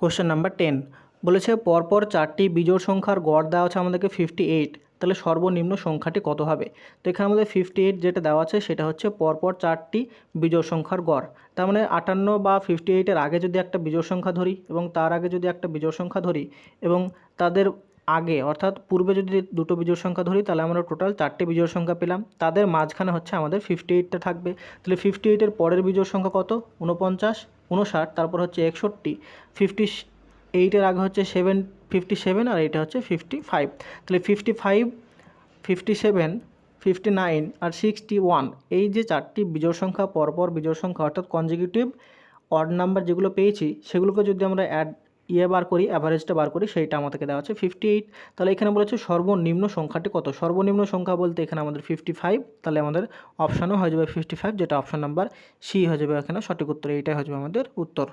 Question number ten বলেছে, পরপর চারটি বিজোড় সংখ্যার গড় দেওয়া আছে আমাদেরকে ফিফটি এইট তাহলে সর্বনিম্ন সংখ্যাটি কত হবে? তো এখানে আমাদের ফিফটি এইট যেটা দেওয়া আছে, সেটা হচ্ছে পরপর চারটি বিজোড় সংখ্যার গড়। তার মানে আটান্ন বা ফিফটি এইটের আগে যদি একটা বিজোড় সংখ্যা ধরি এবং তার আগে যদি একটা বিজোড় সংখ্যা ধরি এবং তাদের আগে, অর্থাৎ পূর্বে যদি দুটো বিজোড় সংখ্যা ধরি, তাহলে আমরা টোটাল চারটে বিজোড় সংখ্যা পেলাম। তাদের মাঝখানে হচ্ছে আমাদের ফিফটি এইটটা থাকবে। তাহলে ফিফটি এইটের পরের বিজোড় সংখ্যা কত? উনপঞ্চাশ উনষাট তারপর হচ্ছে একষট্টি। ফিফটি এইটের আগে হচ্ছে সেভেন ফিফটি সেভেন আর এটা হচ্ছে ফিফটি ফাইভ তাহলে fifty five fifty seven fifty nine আর সিক্সটি ওয়ান এই যে চারটি বিজোড় সংখ্যা, পরপর বিজোড় সংখ্যা, অর্থাৎ কনজিকিউটিভ অড নাম্বার যেগুলো পেয়েছি, সেগুলোকে যদি আমরা অ্যাড ইয়ে বার করি অ্যাভারেজটা বার করি, সেইটা আমাদেরকে দেওয়া আছে ফিফটি এইট তাহলে এখানে বলেছে সর্বনিম্ন সংখ্যাটি কত? সর্বনিম্ন সংখ্যা বলতে এখানে আমাদের ফিফটি ফাইভ তাহলে আমাদের অপশানও হয়ে যাবে ফিফটি ফাইভ যেটা অপশান নাম্বার সি হয়ে যাবে এখানে। সঠিক উত্তর এইটাই হয়ে যাবে আমাদের উত্তর।